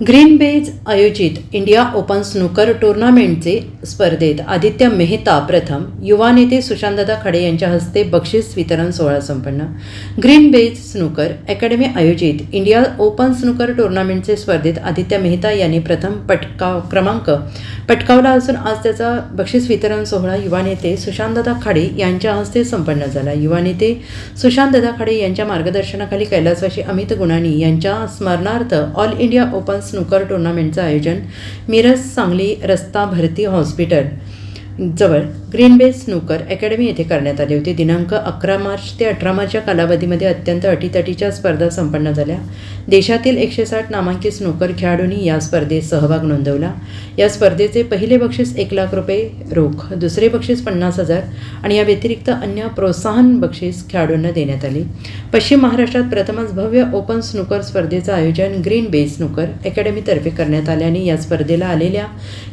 Green baize आयोजित India open snooker टुर्नामेंटचे स्पर्धेत आदित्य मेहता प्रथम युवा नेते सुशांतदादा खडे यांच्या हस्ते बक्षीस वितरण सोहळा संपन्न. ग्रीन बेज स्नूकर अकॅडमी आयोजित इंडिया ओपन स्नूकर टूर्नामेंटचे स्पर्धेत आदित्य मेहता यांनी प्रथम पटकाव क्रमांक पटकावला असून आज त्याचा बक्षीस वितरण सोहळा युवा नेते सुशांतदादा खाडे यांच्या हस्ते संपन्न झाला. युवा नेते सुशांतदादा खाडे यांच्या मार्गदर्शनाखाली कैलासवासी अमित गुणानी यांच्या स्मरणार्थ ऑल इंडिया ओपन स्नूकर टुर्नामेंटचं आयोजन मिरज सांगली रस्ता भरती हॉस्पिटल जवळ ग्रीन बेस स्नूकर अकॅडमी येथे करण्यात आली होती. दिनांक अकरा मार्च ते अठरा मार्चच्या कालावधीमध्ये अत्यंत अटीतटीच्या स्पर्धा संपन्न झाल्या. देशातील एकशे साठ नामांकित स्नूकर खेळाडूंनी या स्पर्धेत सहभाग नोंदवला. या स्पर्धेचे पहिले बक्षीस एक लाख रुपये रोख दुसरे बक्षीस पन्नास हजार आणि या व्यतिरिक्त अन्य प्रोत्साहन बक्षीस खेळाडूंना देण्यात आली. पश्चिम महाराष्ट्रात प्रथमच भव्य ओपन स्नूकर स्पर्धेचं आयोजन ग्रीन बे स्नूकर अकॅडमीतर्फे करण्यात आल्याने या स्पर्धेला आलेल्या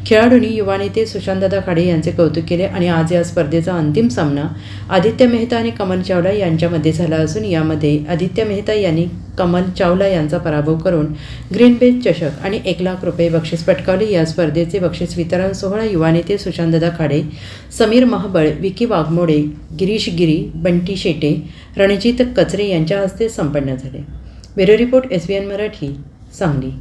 खेळाडूंनी युवा नेते सुशांतदादा खाडे यांचे कौतुक केले आणि आज या स्पर्धेचा अंतिम सामना आदित्य मेहता आणि कमल चावला यांच्यामध्ये झाला असून यामध्ये आदित्य मेहता यांनी कमल चावला यांचा पराभव करून ग्रीन बेच चषक आणि एक लाख रुपये बक्षीस पटकावले. या स्पर्धेचे बक्षीस वितरण सोहळा युवा नेते सुशांतदा खाडे समीर महाबळ विकी वाघमोडे गिरीश गिरी बंटी शेटे रणजित कचरे यांच्या हस्ते संपन्न झाले. Bureau report S B N Marathi Sangli.